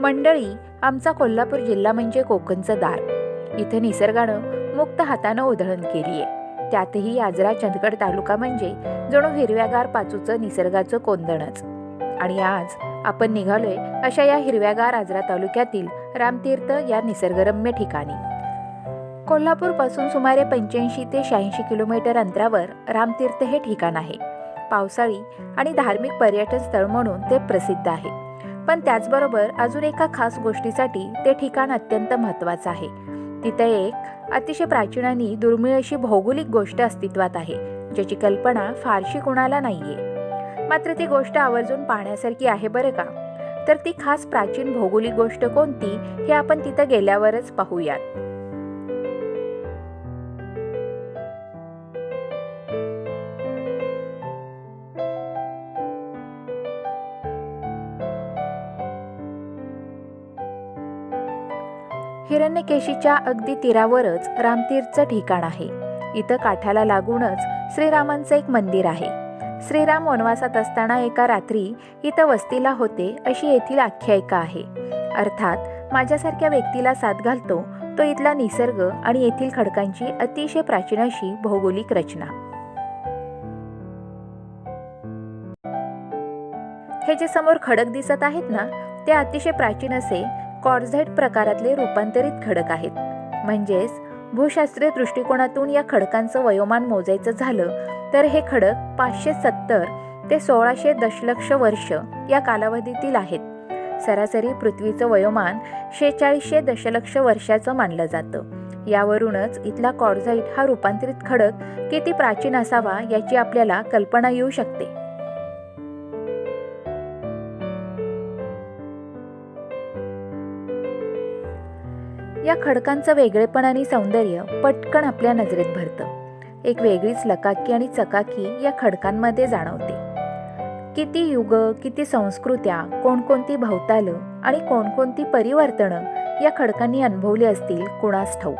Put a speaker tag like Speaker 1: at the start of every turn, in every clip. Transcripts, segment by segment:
Speaker 1: मंडळी आमचा कोल्हापूर जिल्हा म्हणजे कोकणचं दार. इथे निसर्गानं मुक्त हातानं उधळण केली आहे त्यातही आजरा चंदगड तालुका म्हणजे जणू हिरव्यागार पाचूचं निसर्गाचं कोंदणच. आणि आज आपण निघालोय अशा या हिरव्यागार आजरा तालुक्यातील रामतीर्थ या निसर्गरम्य ठिकाणी. कोल्हापूरपासून सुमारे पंच्याऐंशी ते शहाऐंशी किलोमीटर अंतरावर रामतीर्थ हे ठिकाण आहे. पावसाळी आणि धार्मिक पर्यटन स्थळ म्हणून ते प्रसिद्ध आहे. पण त्याचबरोबर अजून एका खास गोष्टीसाठी ते ठिकाण अत्यंत महत्त्वाचं आहे. तिथे एक अतिशय प्राचीन आणि दुर्मिळ अशी भौगोलिक गोष्ट अस्तित्वात आहे ज्याची कल्पना फारशी कुणाला नाहीये. मात्र ती गोष्ट आवर्जून पाहण्यासारखी आहे बरं का? तर ती खास प्राचीन भौगोलिक गोष्ट कोणती हे आपण तिथं गेल्यावरच पाहूयात. हिरण्यकेशीच्या अगदी तीरावरच रामतीर्थचं ठिकाण आहे. इथं काठाला लागूनच श्रीरामांचं एक मंदिर आहे. श्रीराम वनवासात असताना एका रात्री इथं वस्तीला होते अशी येथील आख्यायिका आहे. अर्थात माझ्यासारख्या व्यक्तीला साथ घालतो तो इथला निसर्ग आणि येथील खडकांची अतिशय प्राचीन अशी भौगोलिक रचना. हे जे समोर खडक दिसत आहेत ना ते अतिशय प्राचीन असे कॉर्झेट प्रकारातले रूपांतरित खडक आहेत. म्हणजेच भूशास्त्रीय दृष्टिकोनातून या खडकांचं वयोमान मोजायचं झालं तर हे खडक पाचशे सत्तर ते सोळाशे दशलक्ष वर्ष या कालावधीतील आहेत. सरासरी पृथ्वीचं वयोमान शेचाळीसशे दशलक्ष वर्षाचं मानलं जातं. यावरूनच इथला कॉर्झाईट हा रूपांतरित खडक किती प्राचीन असावा याची आपल्याला कल्पना येऊ शकते. या खडकांचं वेगळेपण आणि सौंदर्य पटकन आपल्या नजरेत भरतं. एक वेगळीच लकाकी आणि चकाकी या खडकांमध्ये जाणवते. किती युग किती संस्कृत्या कोणकोणती भवतालं आणि कोणकोणती परिवर्तनं या खडकांनी अनुभवली असतील कुणास ठाऊ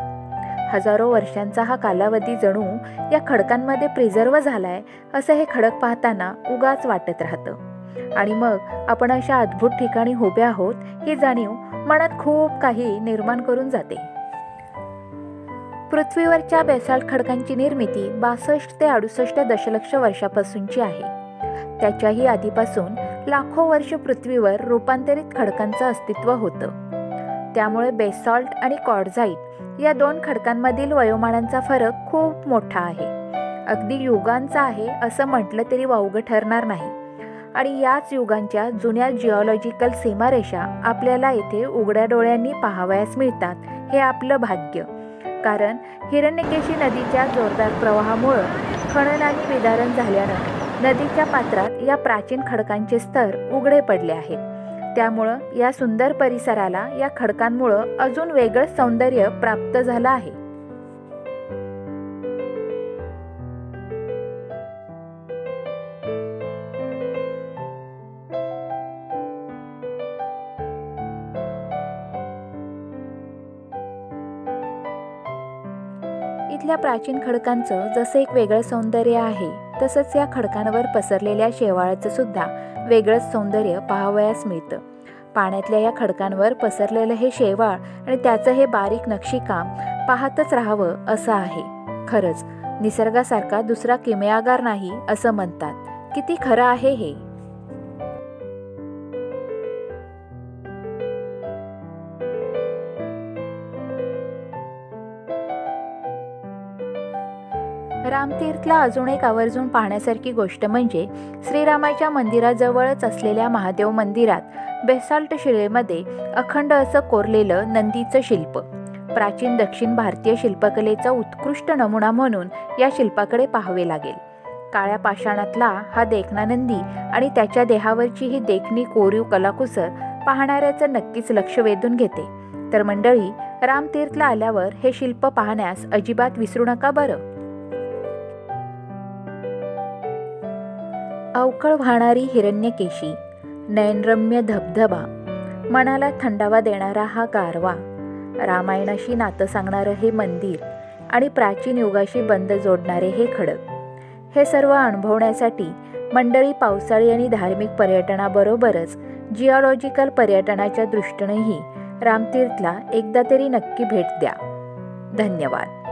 Speaker 1: हजारो वर्षांचा हा कालावधी जणू या खडकांमध्ये प्रिझर्व झालाय असं हे खडक पाहताना उगाच वाटत राहतं. आणि मग आपण अशा अद्भुत ठिकाणी उभे आहोत ही जाणीव मनात खूप काही निर्माण करून जाते. पृथ्वीवरच्या बेसाल्ट खडकांची निर्मिती बासष्ट ते अडुसष्ट दशलक्ष वर्षापासूनची आहे. त्याच्याही आधीपासून लाखो वर्ष पृथ्वीवर रूपांतरित खडकांचं अस्तित्व होतं. त्यामुळे बेसॉल्ट आणि कॉर्झाईट या दोन खडकांमधील वयोमानांचा फरक खूप मोठा आहे. अगदी युगांचा आहे असं म्हटलं तरी वावगं ठरणार नाही. आणि याच युगांच्या जुन्या जिओलॉजिकल सीमारेषा आपल्याला येथे उघड्या डोळ्यांनी पाहावयास मिळतात हे आपलं भाग्य. कारण हिरण्यकेशी नदीच्या जोरदार प्रवाहामुळं खनन आणि विदारण झाल्यानं नदीच्या पात्रात या प्राचीन खडकांचे स्तर उघडे पडले आहेत. त्यामुळं या सुंदर परिसराला या खडकांमुळं अजून वेगळं सौंदर्य प्राप्त झालं आहे. इथल्या प्राचीन खडकांचं जसं एक वेगळं सौंदर्य आहे तसंच या खडकांवर पसरलेल्या शेवाळाचं सुद्धा वेगळंच सौंदर्य पाहावयास मिळतं. पाण्यातल्या या खडकांवर पसरलेलं हे शेवाळ आणि त्याचं हे बारीक नक्षीकाम पाहतच राहावं असं आहे. खरंच निसर्गासारखा दुसरा किमयागार नाही असं म्हणतात. किती खरं आहे हे? रामतीर्थला अजून एक आवर्जून पाहण्यासारखी गोष्ट म्हणजे श्रीरामाच्या मंदिराजवळच असलेल्या महादेव मंदिरात बेसाल्ट शिळेमध्ये अखंड असं कोरलेलं नंदीचं शिल्प. प्राचीन दक्षिण भारतीय शिल्पकलेचा उत्कृष्ट नमुना म्हणून या शिल्पाकडे पाहावे लागेल. काळ्या पाषाणातला हा देखना नंदी आणि त्याच्या देहावरची ही देखणी कोरीव कलाकुसर पाहणाऱ्याचं नक्कीच लक्ष वेधून घेते. तर मंडळी रामतीर्थला आल्यावर हे शिल्प पाहण्यास अजिबात विसरू नका बरं. अवकळ वाहणारी हिरण्यकेशी नयनरम्य धबधबा मनाला थंडावा देणारा हा गारवा रामायणाशी नातं सांगणारं हे मंदिर आणि प्राचीन युगाशी बंद जोडणारे हे खडक. हे सर्व अनुभवण्यासाठी मंडळी पावसाळी आणि धार्मिक पर्यटनाबरोबरच जिओलॉजिकल पर्यटनाच्या दृष्टीनेही रामतीर्थला एकदा तरी नक्की भेट द्या. धन्यवाद.